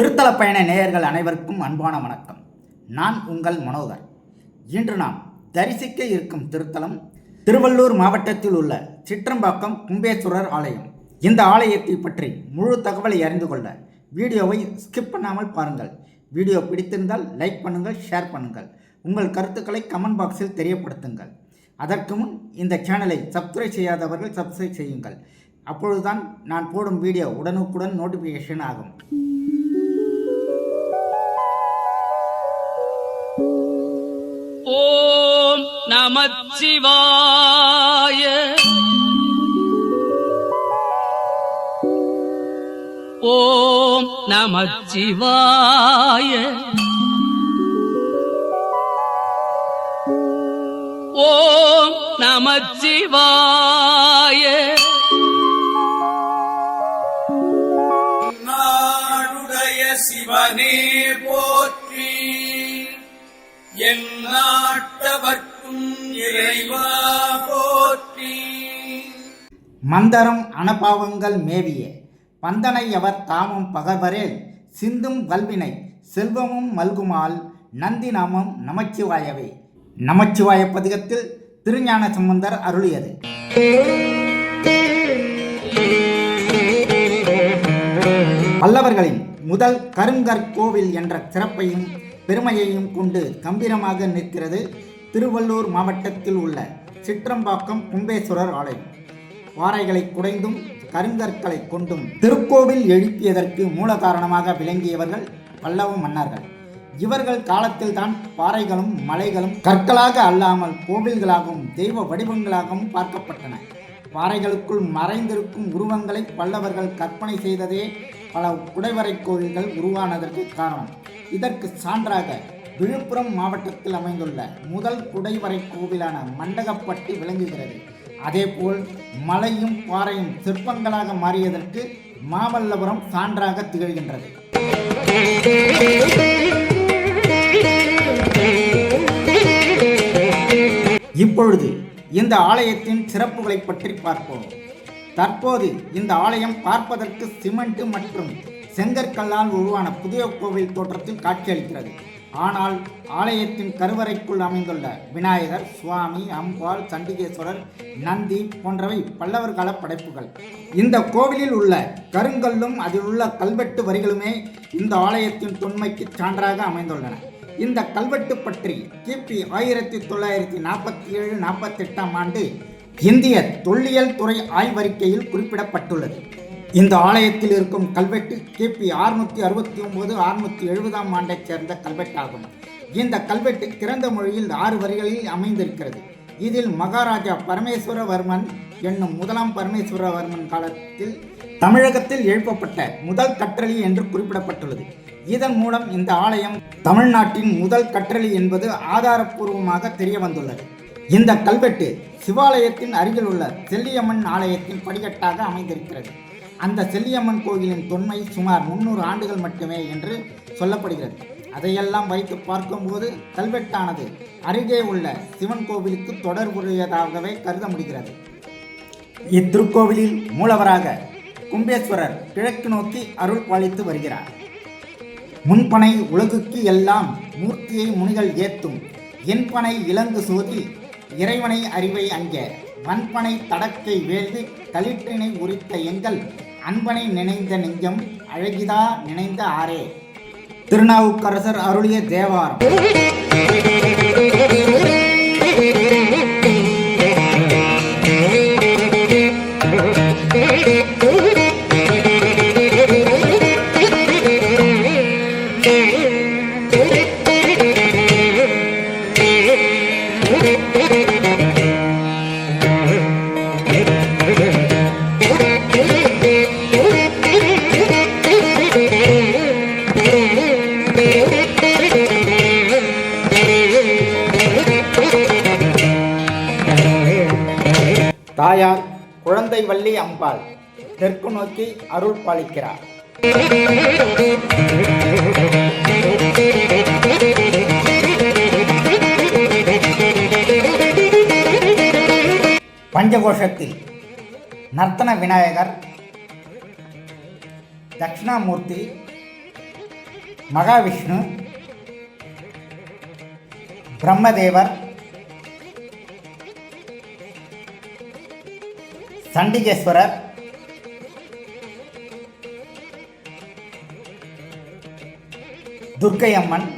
திருத்தல பயண நேயர்கள் அனைவருக்கும் அன்பான வணக்கம். நான் உங்கள் மனோகர். இன்று நாம் தரிசிக்க இருக்கும் திருத்தலம் திருவள்ளூர் மாவட்டத்தில் உள்ள சிற்றம்பாக்கம் கும்பேஸ்வரர் ஆலயம். இந்த ஆலயத்தை பற்றி முழு தகவலை அறிந்து கொள்ள வீடியோவை ஸ்கிப் பண்ணாமல் பாருங்கள். வீடியோ பிடித்திருந்தால் லைக் பண்ணுங்கள் ஷேர் பண்ணுங்கள். உங்கள் கருத்துக்களை கமெண்ட் பாக்ஸில் தெரியப்படுத்துங்கள். அதற்கு முன் இந்த சேனலை சப்ஸ்கிரைப் செய்யாதவர்கள் சப்ஸ்கிரைப் செய்யுங்கள். அப்பொழுதுதான் நான் போடும் வீடியோ உடனுக்குடன் நோட்டிஃபிகேஷன் ஆகும். நமச்சிவாய. ஓம் நமச்சிவாய. ஓம் நமச்சிவாய. நாடுடைய சிவனே போற்றி. என்ன மந்தரும் அனபாவங்கள் மேவிய பந்தனையவர் தாமும் பகர்வரேல் சிந்தும் வல்வினை செல்வமும் மல்குமால் நந்தி நாமம் நமச்சிவாயவே. நமச்சிவாய பதிகத்தில் திருஞான சம்பந்தர் அருளியது. பல்லவர்களின் முதல் கருங்கற்கோவில் என்ற சிறப்பையும் பெருமையையும் கொண்டு கம்பீரமாக நிற்கிறது திருவள்ளூர் மாவட்டத்தில் உள்ள சிற்றம்பாக்கம் கும்பேஸ்வரர் ஆலயம். பாறைகளை குடைந்தும் கருங்கற்களை கொண்டும் திருக்கோவில் எழுப்பியதற்கு மூல காரணமாக விளங்கியவர்கள் பல்லவ மன்னர்கள். இவர்கள் காலத்தில்தான் பாறைகளும் மலைகளும் கற்களாக அல்லாமல் கோவில்களாகவும் தெய்வ வடிவங்களாகவும் பார்க்கப்பட்டன. பாறைகளுக்குள் மறைந்திருக்கும் உருவங்களை பல்லவர்கள் கற்பனை செய்ததே பல குடைவரை கோவில்கள் உருவானதற்கு காரணம். இதற்கு சான்றாக விழுப்புரம் மாவட்டத்தில் அமைந்துள்ள முதல் குடைவரை கோவிலான மண்டகப்பட்டி விளங்குகிறது. அதேபோல் மலையும் பாறையும் சிற்பங்களாக மாறியதற்கு மாமல்லபுரம் சான்றாக திகழ்கின்றது. இப்பொழுது இந்த ஆலயத்தின் சிறப்புகளை பற்றி பார்ப்போம். தற்போது இந்த ஆலயம் பார்ப்பதற்கு சிமெண்ட் மற்றும் செங்கற்கல்லால் உருவான புதிய கோவில் தோற்றத்தில் காட்சியளிக்கிறது. ஆனால் ஆலயத்தின் கருவறைக்குள் அமைந்துள்ள விநாயகர் சுவாமி அம்பாள் சண்டிகேஸ்வரர் நந்தி போன்றவை பல்லவர் கால படைப்புகள். இந்த கோவிலில் உள்ள கருங்கல்லும் அதில் உள்ள கல்வெட்டு வரிகளுமே இந்த ஆலயத்தின் தொன்மைக்கு சான்றாக அமைந்துள்ளன. இந்த கல்வெட்டு பற்றி கிபி ஆயிரத்தி தொள்ளாயிரத்தி நாற்பத்தி ஏழு நாற்பத்தி எட்டாம் ஆண்டு இந்திய தொல்லியல் துறை ஆய்வறிக்கையில் குறிப்பிடப்பட்டுள்ளது. இந்த ஆலயத்தில் இருக்கும் கல்வெட்டு கிபி அறுநூத்தி அறுபத்தி ஒன்பது அறுநூத்தி எழுபதாம் ஆண்டைச் சேர்ந்த கல்வெட்டாகும். இந்த கல்வெட்டு திறந்த மொழியில் ஆறு வரிகளில் அமைந்திருக்கிறது. இதில் மகாராஜா பரமேஸ்வரவர்மன் என்னும் முதலாம் பரமேஸ்வரவர்மன் காலத்தில் தமிழகத்தில் எழுப்பப்பட்ட முதல் கற்றளி என்று குறிப்பிடப்பட்டுள்ளது. இதன் மூலம் இந்த ஆலயம் தமிழ்நாட்டின் முதல் கற்றளி என்பது ஆதாரப்பூர்வமாக தெரிய வந்துள்ளது இந்த கல்வெட்டு சிவாலயத்தின் அருகில் உள்ள செல்லியம்மன் ஆலயத்தின் படிக்கட்டாக அமைந்திருக்கிறது. அந்த செல்லியம்மன் கோயிலின் தொன்மை சுமார் முன்னூறு ஆண்டுகள் மட்டுமே என்று சொல்லப்படுகிறது. அதையெல்லாம் வைத்து பார்க்கும்போது கல்வெட்டானது அருகே உள்ள சிவன் கோவிலுக்கு தொடர்புடையதாகவே கருத முடிகிறது. இத்திருக்கோவிலில் மூலவராக கும்பேஸ்வரர் கிழக்கு நோக்கி அருள் பாலித்து வருகிறார். முன்பனை உலகுக்கு எல்லாம் மூர்த்தியை முனிகள் ஏத்தும் என்பனை இலங்கு சோதி இறைவனை அறிவை அங்கே வன்பனை தடக்கை வேள்வி களிற்றினை உரித்த எங்கள் அன்பனை நினைந்த நெஞ்சம் அழகிதா நினைந்த ஆரே திருநாவுக்கரசர் அருளிய தேவாரம். குழந்தை வள்ளி அம்பாள் தெற்கு நோக்கி அருள் பாலிக்கிறார். பஞ்சகோஷத்தில் நர்த்தன விநாயகர் தட்சிணாமூர்த்தி மகாவிஷ்ணு பிரம்மதேவர் சண்டிகேஸ்வரர். துர்க்கை அம்மன்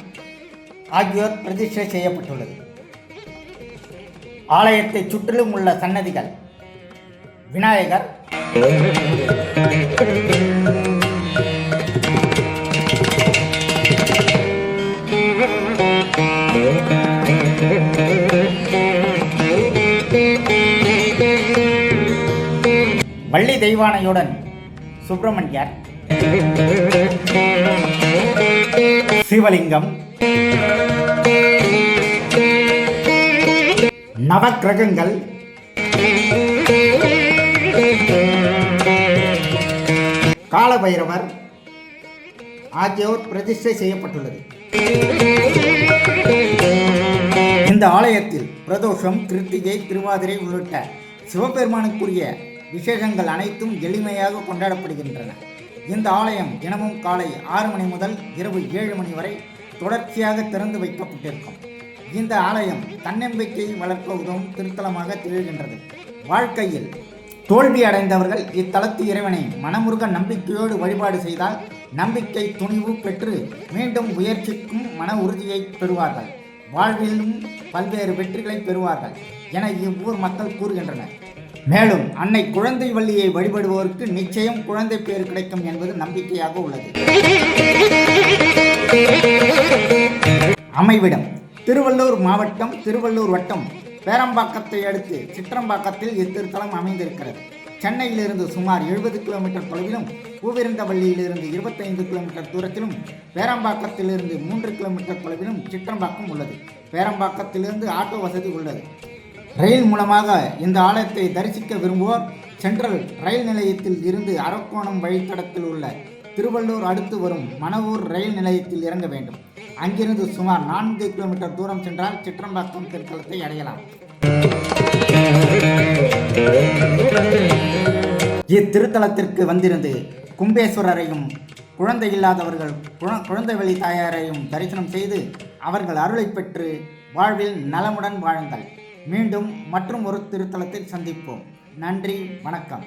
ஆகியோர் பிரதிஷ்டை செய்யப்பட்டுள்ளது. ஆலயத்தை சுற்றிலும் உள்ள சன்னதிகள் விநாயகர். வள்ளி தெய்வானையுடன் சுப்பிரமணியர் சிவலிங்கம். நவக்கிரகங்கள். காலபைரவர். ஆகியோர் பிரதிஷ்டை செய்யப்பட்டுள்ளது. இந்த ஆலயத்தில் பிரதோஷம் கிருத்திகை திருவாதிரை உள்ளிட்ட சிவபெருமானுக்குரிய விசேஷங்கள் அனைத்தும் எளிமையாக கொண்டாடப்படுகின்றன. இந்த ஆலயம் தினமும் காலை ஆறு மணி முதல் இரவு ஏழு மணி வரை தொடர்ச்சியாக திறந்து வைக்கப்பட்டிருக்கும். இந்த ஆலயம் தன்னம்பிக்கையை வளர்க்க உதவும் திருத்தலமாக திகழ்கின்றது. வாழ்க்கையில் தோல்வி அடைந்தவர்கள் இத்தலத்து இறைவனை மனமுருக நம்பிக்கையோடு வழிபாடு செய்தால் நம்பிக்கை துணிவு பெற்று மீண்டும் முயற்சிக்கும் மன உறுதியை பெறுவார்கள். வாழ்விலும் பல்வேறு வெற்றிகளை பெறுவார்கள் என இவ்வூர் மக்கள் கூறுகின்றனர். மேலும் அன்னை குழந்தை வள்ளியை வழிபடுவோருக்கு நிச்சயம் குழந்தை பேர் கிடைக்கும் என்பது நம்பிக்கையாக உள்ளது. அமைவிடம் திருவள்ளூர் மாவட்டம் திருவள்ளூர் வட்டம் பேரம்பாக்கத்தை அடுத்து சிற்றம்பாக்கத்தில் இத்திருத்தலம் அமைந்திருக்கிறது. சென்னையிலிருந்து சுமார் எழுபது கிலோமீட்டர் தொலைவிலும் பூவிருந்தவள்ளியிலிருந்து இருபத்தைந்து கிலோமீட்டர் தூரத்திலும் பேரம்பாக்கத்திலிருந்து மூன்று கிலோமீட்டர் தொலைவிலும் சிற்றம்பாக்கம் உள்ளது. பேரம்பாக்கத்திலிருந்து ஆட்டோ வசதி உள்ளது. ரயில் மூலமாக இந்த ஆலயத்தை தரிசிக்க விரும்புவோர் சென்ட்ரல் ரயில் நிலையத்தில் இருந்து அரக்கோணம் வழித்தடத்தில் உள்ள திருவள்ளூர் அடுத்து வரும் மணவூர் ரயில் நிலையத்தில் இறங்க வேண்டும். அங்கிருந்து சுமார் நான்கு கிலோமீட்டர் தூரம் சென்றால் சிற்றம்பாக்கம் திருத்தலத்தை அடையலாம். இத்திருத்தலத்திற்கு வந்திருந்து கும்பேஸ்வரரையும் குழந்தை இல்லாதவர்கள் குழந்தை வழி தாயாரையும் தரிசனம் செய்து அவர்கள் அருளை பெற்று வாழ்வில் நலமுடன் வாழுங்கள். மீண்டும் மற்றும் ஒரு திருத்தலத்தில் சந்திப்போம். நன்றி வணக்கம்.